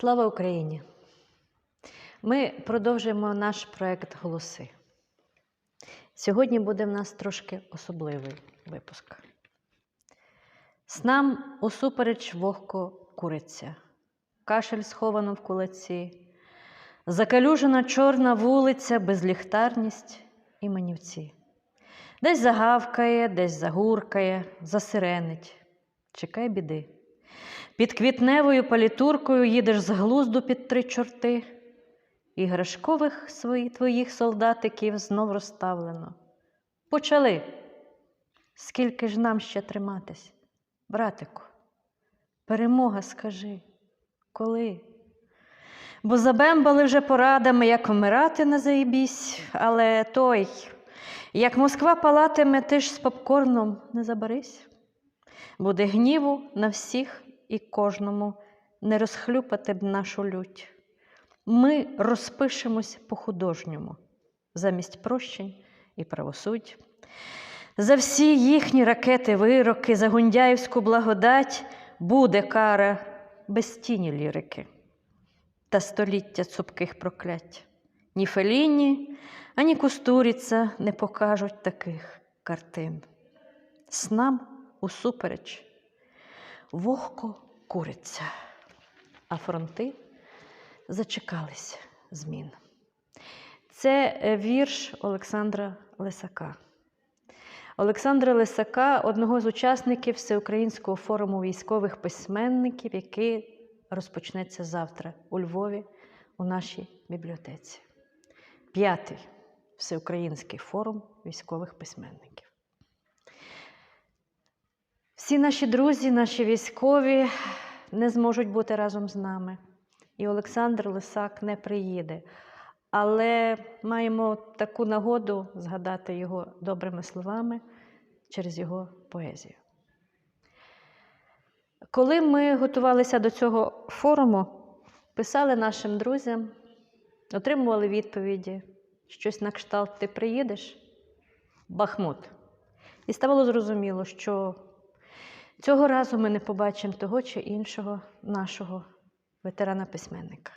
Слава Україні! Ми продовжуємо наш проект Голоси. Сьогодні буде в нас трошки особливий випуск. Снам усупереч вогко куриця, кашель сховано в кулаці, закалюжена чорна вулиця, безліхтарність і манівці. Десь загавкає, десь загуркає, засиренить. Чекай біди. Під квітневою палітуркою їдеш з глузду під три чорти, іграшкових свої, твоїх солдатиків знов розставлено. Почали. Скільки ж нам ще триматись, братику? Перемога, скажи, коли? Бо забембали вже порадами, як вмирати не заїбісь, але той, як Москва палатиме, ти ж з попкорном не заберись. Буде гніву на всіх і кожному не розхлюпати б нашу лють. Ми розпишемось по-художньому, замість прощень і правосудь. За всі їхні ракети, вироки, за гундяївську благодать буде кара без тіні лірики та століття цупких проклять. Ні Феліні, ані Кустуріця не покажуть таких картин. Снам усупереч вогко куриться, а фронти зачекались змін. Це е, вірш Олександра Лисака. Олександра Лисака одного з учасників Всеукраїнського форуму військових письменників, який розпочнеться завтра у Львові у нашій бібліотеці. П'ятий Всеукраїнський форум військових письменників. Всі наші друзі, наші військові не зможуть бути разом з нами. І Олександр Лисак не приїде. Але маємо таку нагоду згадати його добрими словами через його поезію. Коли ми готувалися до цього форуму, писали нашим друзям, отримували відповіді, щось на кшталт ти приїдеш, Бахмут. І ставало зрозуміло, що цього разу ми не побачимо того чи іншого нашого ветерана-письменника.